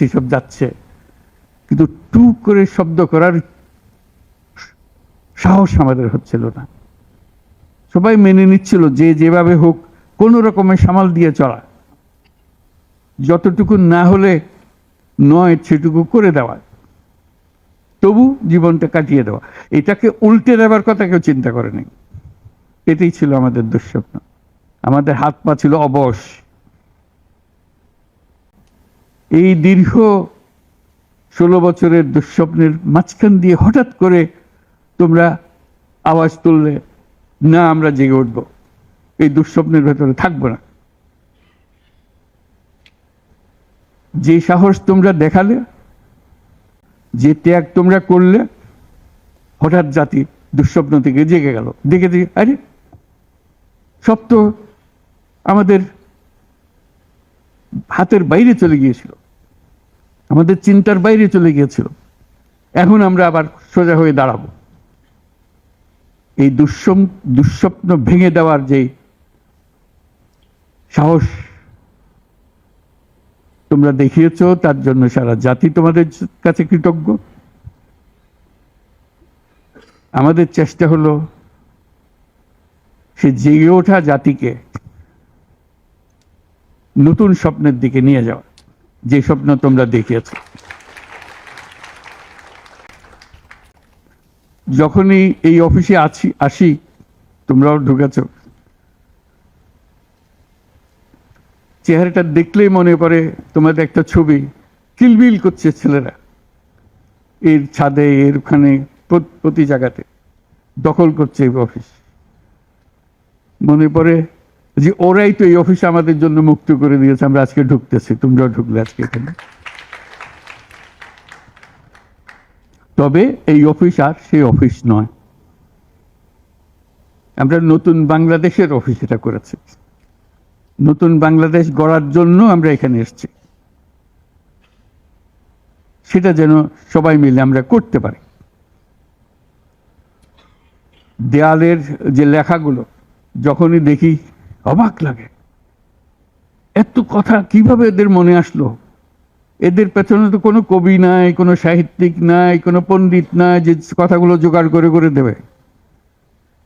দেখতেছি সব যাচ্ছে। কিন্তু টু করে শব্দ করার সাহস আমাদের হচ্ছিল না। সবাই মেনে নিচ্ছিল যে যেভাবে হোক কোনো রকমের সামাল দিয়ে চলা। যতটুকু না হলে নয়, সেটুকু করে দেওয়া। তবু জীবনটা কাটিয়ে দেওয়া। এটাকে উল্টে দেওয়ার কথা কেউ চিন্তা করেনি এটাই ছিল আমাদের দুঃস্বপ্ন। আমাদের হাত পা ছিল অবশ। এই দীর্ঘ ষোলো বছরের দুঃস্বপ্নের মাঝখান দিয়ে হঠাৎ করে তোমরা আওয়াজ তুললে, না, আমরা জেগে উঠব। এই দুঃস্বপ্নের ভেতরে থাকব না। যে সাহস তোমরা দেখালে, যে ত্যাগ তোমরা করলে, হঠাৎ জাতি দুঃস্বপ্ন থেকে জেগে গেল। দেখে দেখে, আরে, সব তো আমাদের হাতের বাইরে চলে গিয়েছিল। আমাদের চিন্তার বাইরে চলে গিয়েছিল। এখন আমরা আবার সোজা হয়ে দাঁড়াবো। এই দুঃস্বম দুঃস্বপ্ন ভেঙে দেওয়ার যে সাহস তোমরা দেখিয়েছ, তার জন্য সারা জাতি তোমাদের কাছে কৃতজ্ঞ। আমাদের চেষ্টা হলো সে জেগে ওঠা জাতিকে নতুন স্বপ্নের দিকে নিয়ে যাওয়া যে স্বপ্ন তোমরা দেখিয়েছ। যখনই এই অফিসে আছি, আসি, তোমরাও ঢুকেছ। চেহারাটা দেখলেই মনে পড়ে তোমাদের একটা ছবি কিলবিল করছে ছেলেরা। এর ছাদে, এর ওখানে প্রতি জায়গাতে দখল করছে এই অফিস। মনে পড়ে যে ওরাই তো এই অফিস আমাদের জন্য মুক্ত করে দিয়েছে, আমরা আজকে ঢুকতেছি। তোমরাও ঢুকলে আজকে এখানে। তবে এই অফিস আর সেই অফিস নয়। আমরা নতুন বাংলাদেশের অফিস এটা করেছি। নতুন বাংলাদেশ গড়ার জন্য আমরা এখানে এসেছি। সেটা যেন সবাই মিলে আমরা করতে পারি। দেয়ালের যে লেখাগুলো, যখনই দেখি অবাক লাগে। এত কথা কীভাবে এদের মনে আসলো? এদের পেছনে তো কোনো কবি নাই, কোনো সাহিত্যিক নাই, কোনো পণ্ডিত নাই যে কথাগুলো জোগাড় করে করে দেবে।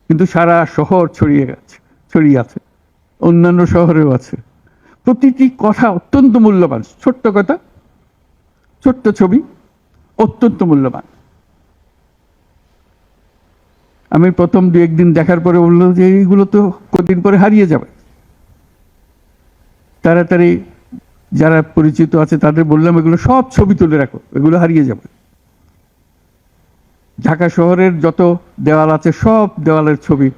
কিন্তু সারা শহর ছড়িয়ে গেছে, ছড়িয়ে আছে। অন্যান্য শহরেও আছে। প্রতিটি কথা অত্যন্ত মূল্যবান। ছোট্ট কথা, ছোট্ট ছবি, অত্যন্ত মূল্যবান। আমি প্রথম দু একদিন দেখার পরে বলল যে এইগুলো তো কদিন পরে হারিয়ে যাবে। তাড়াতাড়ি যারা পরিচিত আছে তাদের বললাম, এগুলো সব ছবি তুলে রাখো, এগুলো হারিয়ে যাবে। ঢাকা শহরের যত দেওয়াল আছে সব দেওয়ালের ছবি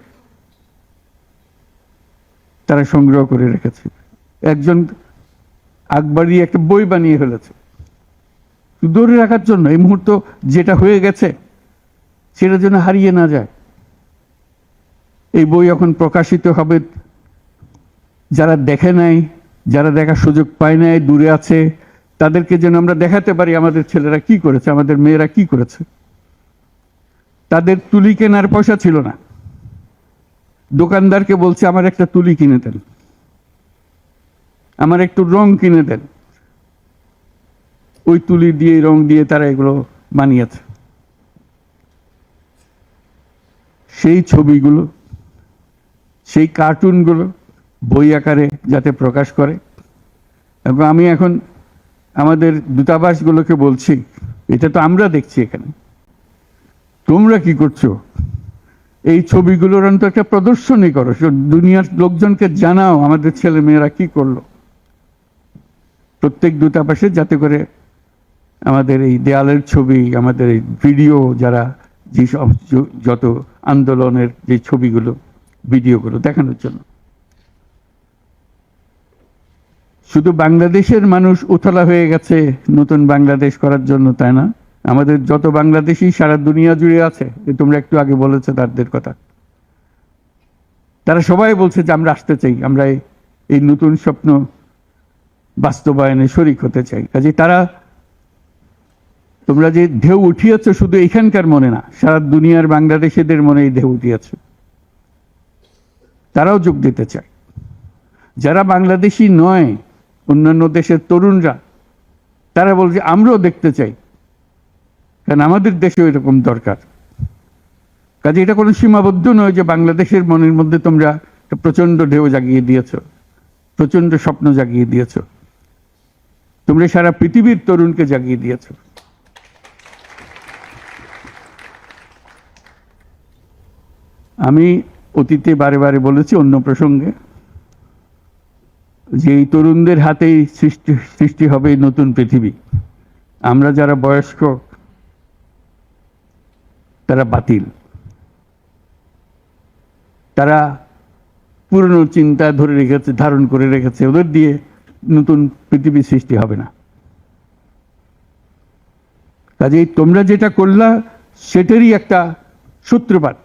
তারা সংগ্রহ করে রেখেছে। একজন আকবরী একটা বই বানিয়ে ফেলেছে। ধরে রাখার জন্য এই মুহূর্ত যেটা হয়ে গেছে, সেটা যেন হারিয়ে না যায়। এই বই এখন প্রকাশিত হবে। যারা দেখে নাই, যারা দেখার সুযোগ পায় নাই, দূরে আছে, তাদেরকে যেন আমরা দেখাতে পারি আমাদের ছেলেরা কি করেছে, আমাদের মেয়েরা কি করেছে। তাদের তুলি কেনার পয়সা ছিল না। দোকানদারকে বলছে, আমার একটা তুলি কিনে দেন। আমার একটু রং কিনে দেন। ওই তুলি দিয়ে, রং দিয়ে তারা এগুলো বানিয়েছে। সেই ছবিগুলো সেই কার্টুনগুলো বই আকারে যাতে প্রকাশ করে। এবং আমি এখন আমাদের দূতাবাসগুলোকে বলছি, এটা তো আমরা দেখছি এখানে। তোমরা কি করছ? এই ছবিগুলোর অন্ত একটা প্রদর্শনী করো। দুনিয়ার লোকজনকে জানাও, আমাদের ছেলে মেয়েরা কি করল। প্রত্যেক দূতাবাসে যাতে করে আমাদের এই দেয়ালের ছবি, আমাদের এই ভিডিও যারা য- যত আন্দোলনের যে ছবিগুলো ভিডিওগুলো দেখানোর জন্য। শুধু বাংলাদেশের মানুষ উতলা হয়ে গেছে নতুন বাংলাদেশ করার জন্য, তাই না? আমাদের যত বাংলাদেশি সারা দুনিয়া জুড়ে আছে তোমরা একটু আগে বলেছ তাদের কথা। তারা সবাই বলছে যে, আমরা আসতে চাই, আমরা এই নতুন স্বপ্ন বাস্তবায়নে শরিক হতে চাই। কাজে তারা, তোমরা যে ঢেউ উঠিয়েছ শুধু এখানকার মনে না, সারা দুনিয়ার বাংলাদেশিদের মনে এই ঢেউ উঠিয়েছে। তারাও যোগ দিতে চায়। যারা বাংলাদেশি নয়, অন্যান্য দেশের তরুণরা, তারা বলছে, আমরাও দেখতে চাই। কারণ আমাদের দেশেও এরকম দরকার। কাজে এটা কোনো সীমাবদ্ধ নয় যে বাংলাদেশের মনের মধ্যে তোমরা একটা প্রচণ্ড ঢেউ জাগিয়ে দিয়েছ প্রচণ্ড স্বপ্ন জাগিয়ে দিয়েছ। তোমরা সারা পৃথিবীর তরুণকে জাগিয়ে দিয়েছ। আমি অতীতে বারে বারে বলেছি অন্য প্রসঙ্গে, যে এই তরুণদের হাতেই সৃষ্টি সৃষ্টি হবে নতুন পৃথিবী। আমরা যারা বয়স্ক, তারা বাতিল। তারা পুরনো চিন্তা ধরে রেখেছে, ধারণ করে রেখেছে, ওদের দিয়ে নতুন পৃথিবী সৃষ্টি হবে না। কাজেই তোমরা যেটা করলা, সেটারই একটা সূত্রপাত।